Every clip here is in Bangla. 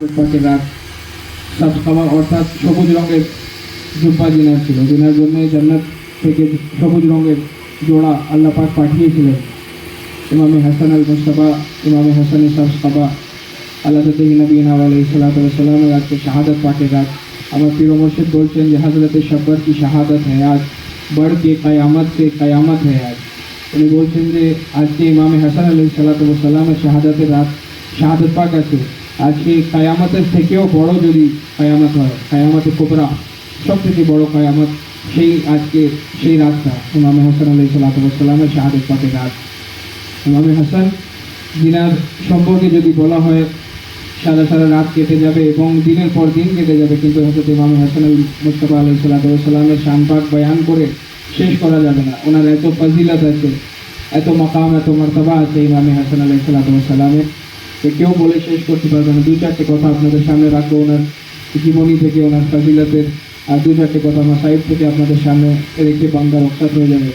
পাখির রাত সব সবার অর্থাৎ সবুজ রঙের জুব্বা জিনার ছিল জিনার জন্যে জান্নাত থেকে সবুজ রঙের জোড়া আল্লাহ পাক পাঠিয়েছিলেন ইমামে হাসান আল মুস্তাফা ইমামে হাসান ইসাব সাবা আল্লাহ নবীনা আলাই সালাতামের আজকে শাহাদত পাকের রাত আমার পীর মোর্শেদ বলছেন যে হাজরত সব্বর কি শাহাদত হ্যাঁ আজ বড় কে কয়ামত সে কয়ামত হ্যাঁ আজ উনি বলছেন যে আজকে ইমামে হাসান আলাই সালাতামের শাহাদাতের রাত শাহাদত পাক আছে আজকে কায়ামতের থেকেও বড় যদি কায়ামত হয় কায়ামতে কোবরা সব থেকে বড় কায়ামত সেই আজকে সেই রাতটা। ইমামে হাসান আলী সালাতামের শাহাদত পাকের রাত। ইমামে হাসান দিনার সম্পর্কে যদি বলা হয়, সারা সারা রাত কেটে যাবে এবং দিনের পর দিন কেটে যাবে, কিন্তু হয়তো ইমাম হাসান মুস্তফা আলাই সাল্লামের শানপাক বয়ান করে শেষ করা যাবে না। ওনার এত ফজিলত আছে, এত মকাম, এত মর্তবা আছে ইমামে হাসান আলাই সাল্লামের যে কেউ বলে শেষ করতে পারবে না। দু চারটে কথা আপনাদের সামনে রাখব ওনার জীবনী থেকে, ওনার ফজিলতের, আর দু চারটে কথা মাসাইব থেকে আপনাদের সামনে রেখে বান্দা রক্ষাত হয়ে যাবে।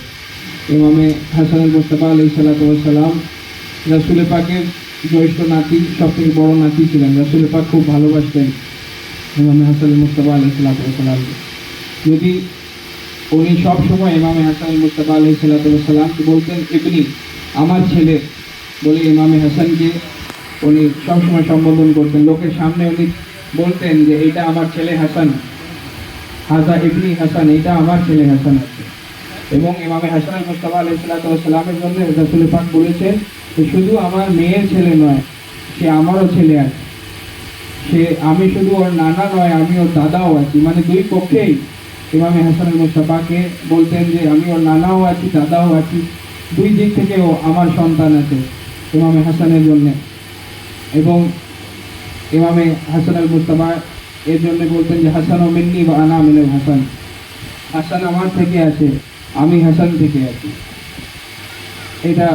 ইমামে হাসান আল মুস্তফা আলাই সাল্লাম রাসুল পাকের জ্যৈষ্ঠ নাতি সব থেকে বড় নাতি ছিলেন। রাসুল পাক খুব ভালোবাসতেন ইমামে হাসান মুস্তফা আলি সাল্লামকে যদি উনি সব সময় ইমামে হাসান মুস্তফা আলি সাল্লামকে বলতেন এমনি আমার ছেলে, বলে ইমামে হাসানকে উনি সবসময় সম্বোধন করতেন। লোকের সামনে উনি বলতেন যে এটা আমার ছেলে হাসান। হাজা ইবনি হাসান এটা আমার ছেলে হাসান আছে। এবং ইমামে হাসান মুস্তফা আলি সাল্লামের জন্য রাসুল পাক বলেছেন যে, শুধু আমার মেয়ের ছেলে নয়, সে আমারও ছেলে আছে। সে, আমি শুধু ওর নানা নয়, আমি ওর দাদাও আছি। মানে দুই পক্ষেই ইমামে হাসান মুস্তফাকে বলতেন যে, আমি ওর নানাও আছি, দাদাও আছি। দুই দিক থেকে ও আমার সন্তান আছে ইমামে হাসানের জন্যে। এবং ইমামে হাসান আল মুস্তফা এর জন্য বলতেন যে, হাসান ও মিন্নি বা আনা মিনুল হাসান হাসান আমার থেকে আছে, আমি হাসান থেকে আছি। এটা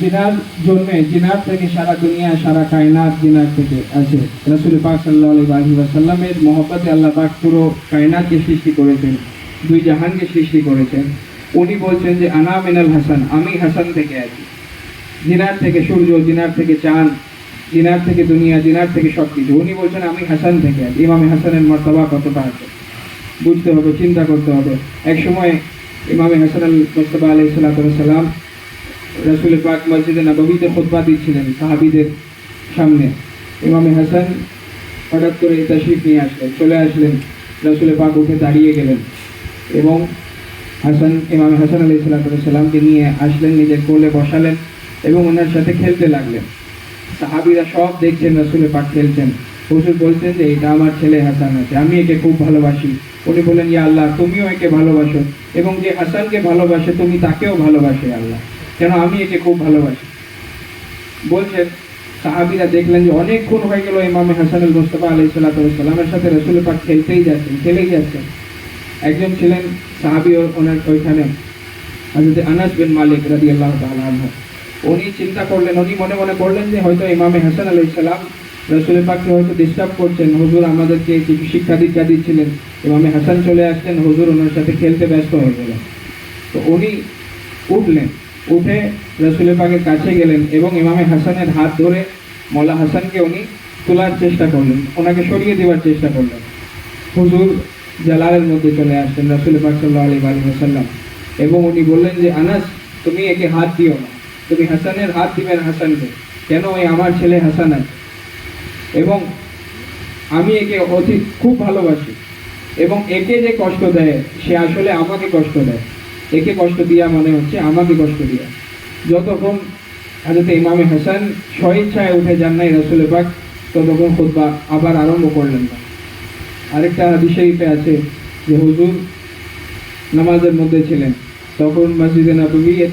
জিনার জন্যে, জিনার থেকে সারা দুনিয়া, সারা কায়নাত জিনার থেকে আছে। রসুল পাক সাল্লাহ আলহি ওয়াসাল্লামের মহব্বতে আল্লাহ পাক পুরো কায়নাতকে সৃষ্টি করেছেন, দুই জাহানকে সৃষ্টি করেছেন। উনি বলছেন যে, আনা মিনাল হাসান আমি হাসান থেকে আছি। জিনার থেকে সূর্য, জিনার থেকে চাঁদ জিনার থেকে দুনিয়া জিনার থেকে সব কিছু উনি বলছেন, আমি হাসান থেকে ইমামে হাসানের মর্তবা কতটা আছে? বুঝতে হবে, চিন্তা করতে হবে। এক সময় ইমামে হাসান আল মুস্তফা আলাই সাল্লাম রসুল পাক মসজিদে নবীতে খোদবা দিচ্ছিলেন সাহাবিদের সামনে। ইমামে হাসান হঠাৎ করে তশরিফ নিয়ে আসলেন, চলে আসলেন, রসুল পাক উঠে দাঁড়িয়ে গেলেন এবং হাসান, ইমাম হাসান আলি সাল্লামকে নিয়ে আসলেন, নিজের কোলে বসালেন এবং ওনার সাথে খেলতে লাগলেন। সাহাবিরা সব দেখছেন রসুল পাক খেলছেন। হুজুর বলছেন যে, এটা আমার ছেলে হাসান আছে, আমি একে খুব ভালোবাসি। উনি বলেন ইয়া আল্লাহ, তুমিও একে ভালোবাসো এবং যে হাসানকে ভালোবাসে, তুমি তাকেও ভালোবাসে আল্লাহ। কেন আমি একে খুব ভালোবাসি? বলছেন, সাহাবিরা দেখলেন যে অনেকক্ষণ হয়ে গেল ইমামে হাসান আল মুস্তফা আলাই সাল্লামের সাথে রসুল পাক খেলতেই যাচ্ছেন, খেলেই যাচ্ছেন। একজন ছিলেন সাহাবি ওনার ওইখানে আনাস বিন মালিক রাদি আল্লাহ উনি চিন্তা করলেন, উনি মনে মনে করলেন যে হয়তো ইমামে হাসান আলাই সাল্লাম রসুল পাককে হয়তো ডিস্টার্ব করছেন। হুজুর আমাদেরকে কিছু শিক্ষা দীক্ষা দিচ্ছিলেন? ইমামে হাসান চলে আসলেন, হুজুর ওনার সাথে খেলতে ব্যস্ত হয়ে গেলেন। তো উনি উঠলেন, উঠে রসুল পাকের কাছে গেলেন এবং ইমামে হাসানের হাত ধরে মোল্লা হাসানকে উনি তোলার চেষ্টা করলেন, ওনাকে সরিয়ে দেওয়ার চেষ্টা করলেন। হুজুর জালালের মধ্যে চলে আসলেন রসুল পাক সাল্লাহ আলী আলী হাসাল্লাম এবং উনি বললেন যে, আনাস, তুমি একে হাত দিও না। তুমি হাসানের হাত দিবেন হাসানকে কেন ওই আমার ছেলে হাসান আছে? এবং আমি একে অতি খুব ভালোবাসি। এবং একে যে কষ্ট দেয়, সে আসলে আমাকে কষ্ট দেয়। একে কষ্ট দিয়া মানে হচ্ছে আমাকে কষ্ট দিয়া। যতক্ষণ হাজরত ইমামে হাসান স্বইচ্ছায় উঠে যান নাই রসুল পাক, ততক্ষণ খুদ্া আবার আরম্ভ করলেন না। আরেকটা হাদিসে আছে যে হুজুর নামাজের মধ্যে ছিলেন। তখন মসজিদে নবী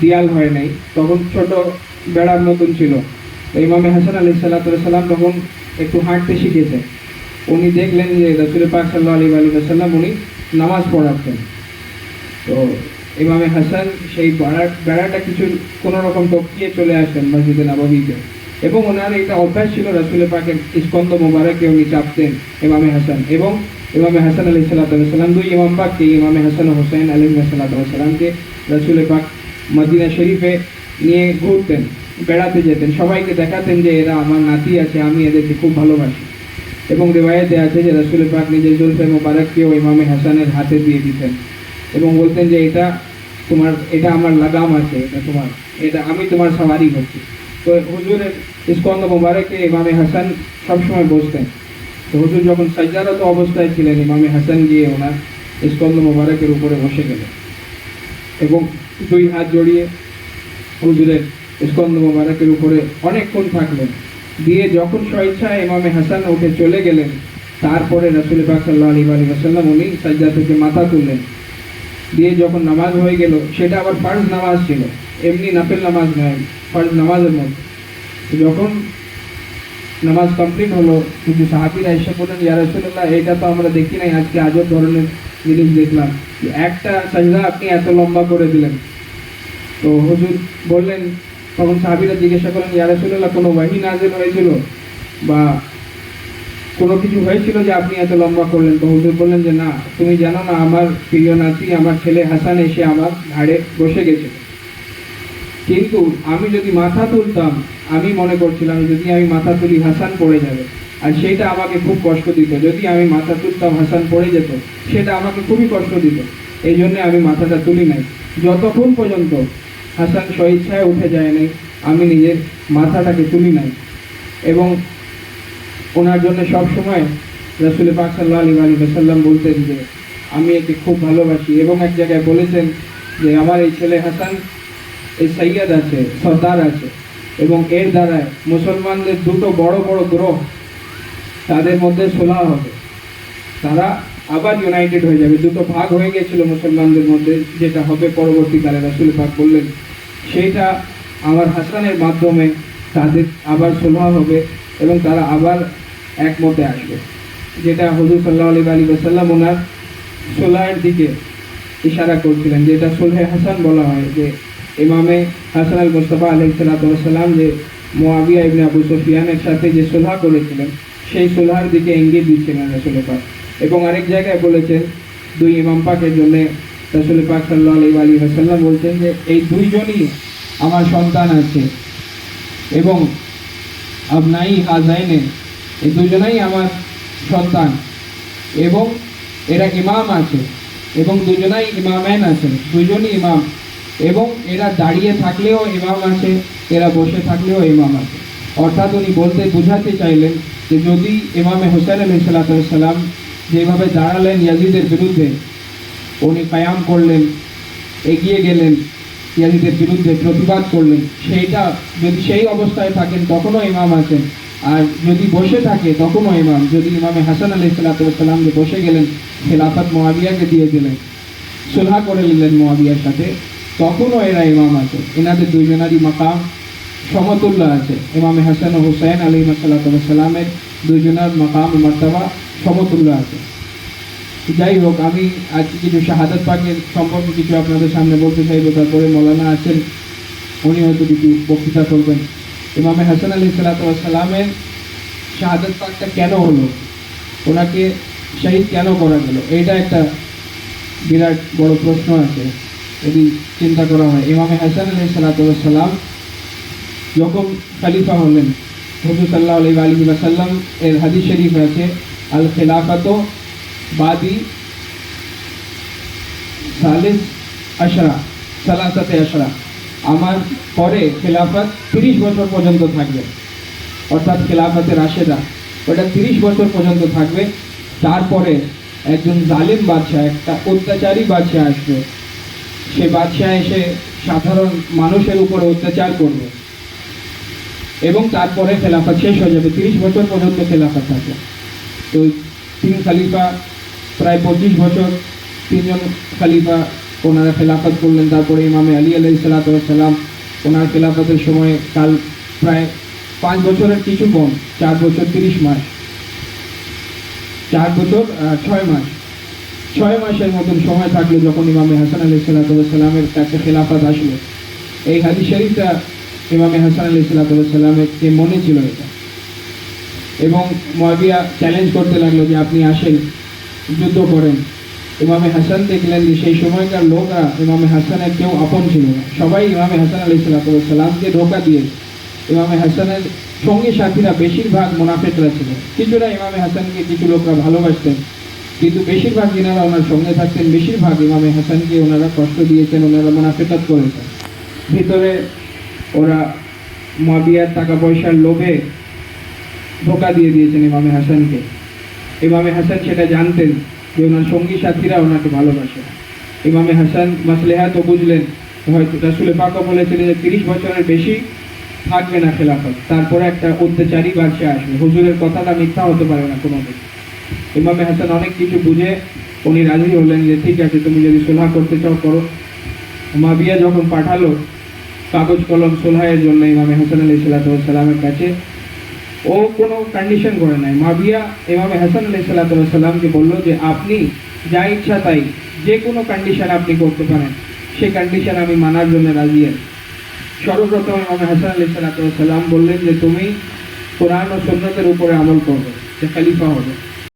দিয়াল হয় নাই। তখন ছোট বেড়ার মতন ছিল। তো ইমামে হাসান আলি সাল্লাম তখন একটু হাঁটতে শিখেছে উনি দেখলেন যে রসুল পাক সাল্লাহ আলী আলী সাল্লাম উনি নামাজ পড়াচ্ছেন। তো ইমামে হাসান সেই বেড়া বেড়াটা কিছু কোনো রকম টপকিয়ে চলে আসেন মসজিদে নবীতে এবং ওনার এটা অভ্যাস ছিল রসুল পাকের স্কন্দ মোবারকে উনি চাপতেন ইমামে হাসান। এবং ইমামে হাসান আলি সাল্লাম দুই ইমাম পাককে ইমামে হাসান হোসেন আলী সাল্লামকে রসুল পাক মদিনা শরীফে নিয়ে ঘুরতেন, বেড়াতে যেতেন, সবাইকে দেখাতেন যে এরা আমার নাতি আছে, আমি এদেরকে খুব ভালোবাসি। এবং রেওয়ায়তে আছে যে রসুল পাক নিজের জুলফে মোবারককেও ইমামে হাসানের হাতে দিয়ে দিতেন এবং বলতেন যে এটা তোমার, এটা আমার লাগাম আছে, এটা তোমার, এটা আমি তোমার সাওয়ারি হচ্ছি। তো হুজুরের স্কন্দ মোবারকে ইমামে হাসান সবসময় বসতেন। তো হুজুর যখন সাজ্জারত অবস্থায় ছিলেন, ইমামে হাসান গিয়ে ওনার স্কন্দ মোবারকের উপরে বসে গেলেন। এবং দুই হাত জড়িয়ে হুজুরের স্কন্দ মোবারকের উপরে অনেকক্ষণ থাকলেন দিয়ে যখন স্বেচ্ছায় ইমামে হাসান উঠে চলে গেলেন, তারপরে রাসুল পাক সাল্লাহ আলী আলী আসাল্লাম উনি সাজ্জা থেকে মাথা তুললেন। দিয়ে যখন নামাজ হয়ে গেল, সেটা আবার ফার্জ নামাজ ছিল। এমনি নাফেল নামাজ নয় ফার্জ নামাজের মধ্যে। যখন নামাজ কমপ্লিট হলো। কিন্তু সাহাবিরা এসে বললেন, ইয়া রাসূলুল্লাহ, এটা তো আমরা দেখি নাই, আজকে আজব ধরনের জিনিস দেখলাম। একটা সাজদা আপনি এত লম্বা করে দিলেন। তো হুজুর বললেন, তখন সাহাবিরা জিজ্ঞাসা করলেন, ইয়া রাসূলুল্লাহ, কোনো ওয়াহি নাজিল হয়েছিল? বা কোনো কিছু হয়েছিল যে আপনি এত লম্বা করলেন? তো হুজুর বললেন যে, না, তুমি জানো না, আমার প্রিয় নাতি, আমার ছেলে হাসান এসে আমার ঘাড়ে বসে গেছে। কিন্তু আমি যদি মাথা তুলতাম, আমি মনে করছিলাম যদি আমি মাথা তুলি, হাসান পড়ে যাবে। আর সেটা আমাকে খুব কষ্ট দিত। যদি আমি মাথা তুলতাম, হাসান পড়ে যেত, সেটা আমাকে খুবই কষ্ট দিত। এই জন্যে আমি মাথাটা তুলি নাই। যতক্ষণ পর্যন্ত হাসান স্বেচ্ছায় উঠে যায় নাই, আমি নিজের মাথাটাকে তুলি নাই। এবং ওনার জন্য সব সময় রসুল পাক সাল্লাহ আলী আলী সাল্লাম বলতেন যে, আমি একে খুব ভালোবাসি। এবং এক জায়গায় বলেছেন যে, আমার এই ছেলে হাসান এই সৈয়দ আছে, সর্দার আছে এবং এর দ্বারায় মুসলমানদের দুটো বড় বড় গ্রহ তাদের মধ্যে সোলা হবে। তারা আবার ইউনাইটেড হয়ে যাবে। দুটো ভাগ হয়ে গেছিল মুসলমানদের মধ্যে, যেটা হবে পরবর্তীকালে রাসুল পাক বললেন। সেইটা আমার হাসানের মাধ্যমে তাদের আবার সোলা হবে এবং তারা আবার এক একমতে আসবে। যেটা হজুর সাল্লাহ আলী আলী সাল্লাম ওনার সোলাহের দিকে ইশারা করছিলেন, যেটা সোলহে হাসান বলা হয় যে ইমামে হাসান আল মুস্তফা আলহ সাল্লাম যে মোয়াবিয়া ইবনে আবু সুফিয়ানের সাথে যে সোলহা করেছিলেন, সেই সোলহার দিকে ইঙ্গিত দিচ্ছিলেন রসুল পাক। এবং আরেক জায়গায় বলেছেন, দুই ইমাম পাকের জন্য রসুল পাক সাল্লাহ আলী আলী হাসাল্লাম বলছেন যে, এই দুইজনই আমার সন্তান আছে এবং আপনাই হাজাইনে, এই দুজনেই আমার সন্তান এবং এরা ইমাম আছে এবং দুজনাই ইমামেন আছেন, দুজনই ইমাম। এবং এরা দাঁড়িয়ে থাকলেও ইমাম আছে এরা বসে থাকলেও ইমাম আছে অর্থাৎ উনি বলতে বোঝাতে চাইলেন যে যদি ইমামে হোসেন আলী সাল্লাম যেভাবে দাঁড়ালেন ইয়াজিদের বিরুদ্ধে, উনি কায়াম করলেন, এগিয়ে গেলেন, ইয়াজিদের বিরুদ্ধে প্রতিবাদ করলেন, সেইটা যদি সেই অবস্থায় থাকেন তখনও ইমাম আছেন আর যদি বসে থাকে তখনও ইমাম। যদি ইমামে হাসান আলি সাল্লাতাম যে বসে গেলেন সে খেলাফত মোয়াবিয়াকে দিয়ে দিলেন, সুলহা করে নিলেন মোয়াবিয়ার সাথে। তখনও এরা ইমাম আছে। এনাদের দুইজনারই মাকাম সমতুল্য আছে। ইমামে হাসান ও হুসাইন আলী সাল্লাতামের দুইজনার মাকাম মর্তবা সমতুল্য আছে। যাই হোক, আমি আজকে কিছু শাহাদাত পাকের সম্পর্কে কিছু আপনাদের সামনে বলতে চাইব। তারপরে মৌলানা আছেন, উনি হয়তো কিছু বক্তৃতা করবেন। ইমামে হাসান আলী সাল্লাতামের শাহাদাত পাকটা কেন হলো? ওনাকে শহীদ কেন করা গেল? এইটা একটা বিরাট বড় প্রশ্ন আছে। যদি চিন্তা করা হয়। ইমামে হাসান আলী সাল্লাতাম যখন খালিফা হলেন, হুজুর সাল্লাহ আলী আলী সাল্লাম এর হাদিস শরীফ আছে আল খেলাফাত বাদি সালিস আশরা, সালাসাতে আশরা। আমার পরে খেলাফত তিরিশ বছর পর্যন্ত থাকবে। অর্থাৎ খেলাফতের রাশেদা, ওটা তিরিশ বছর পর্যন্ত থাকবে। তারপরে একজন জালিম বাদশাহ, একটা অত্যাচারী বাদশাহ আসবে। সে বাদশাহ এসে সাধারণ মানুষের উপর অত্যাচার করবে এবং তারপরে খেলাফত শেষ হয়ে যাবে, তিরিশ বছর পর্যন্ত খেলাফত থাকবে তো তিন খালিফা, প্রায় পঁচিশ বছর তিনজন খালিফা ওনারা খেলাফত করলেন। তারপরে ইমামে আলী আলাই সাল্লাম ওনার খেলাফতের সময় কাল প্রায় পাঁচ বছরের কিছু কম, চার বছর তিরিশ মাস, চার বছর ছয় মাস। ছয় মাসের মতন সময় থাকল যখন ইমামে হাসান আলি সাল্লামের কাছে খেলাফত আসলো। এই হাদিস শরীফটা ইমামে হাসান আলি সাল্লামের কে মনে ছিল এটা। এবং মহাবিয়া চ্যালেঞ্জ করতে লাগল যে আপনি আসেন, যুদ্ধ করেন। ইমামে হাসান দেখলেন যে সেই সময়কার লোকরা ইমামে হাসানের কেউ আপন ছিল না। সবাই ইমামে হাসান আলি সাল্লামকে ধোকা দিয়ে ইমামে হাসানের সঙ্গী সাথীরা বেশিরভাগ মোনাফেকরা ছিলেন কিছুটা ইমামে হাসানকে কিছু লোকরা ভালোবাসতেন। কিন্তু বেশিরভাগ যিনারা ওনার সঙ্গে থাকতেন, বেশিরভাগ ইমামে হাসানকে ওনারা কষ্ট দিয়েছেন, ওনারা মোনাফেকাত করেছেন। ভিতরে ওরা মাবিয়ার টাকা পয়সার লোভে ধোকা দিয়ে দিয়েছেন ইমামে হাসানকে। ইমামে হাসান সেটা জানতেন যে ওনার সঙ্গী সাথীরা ওনাকে ভালোবাসে। ইমামে হাসান মাসলেহা তো বুঝলেন, হয়তো রাসুলে পাকা বলেছিলেন যে তিরিশ বছরের বেশি থাকবে না খেলাফত। তারপরে একটা অত্যাচারী বাদশা আসবে। হুজুরের কথাটা মিথ্যা হতে পারে না কোনো দিন ইমামে হাসান অনেক কিছু বুঝে, উনি রাজি হলেন যে, ঠিক আছে, তুমি যদি সোলহা করতে চাও, করো। মাবিয়া যখন পাঠালো, কাগজ, কলম সোলহায়ের জন্য ইমামে হাসান আলি সাল্লামের কাছে, ও কোনো কন্ডিশন করে নাই। মাবিয়া ইমামে হাসান আলি সাল্লামকে বলল যে, আপনি যা ইচ্ছা তাই, যে কোনো কন্ডিশন আপনি করতে পারেন। সেই কন্ডিশন আমি মানার জন্য রাজি আছি। সর্বপ্রথম ইমামে হাসান আলি সাল্লাম বললেন যে, তুমি কোরআন ও সন্ন্যতের উপরে আমল করবে, যে খালিফা হবে।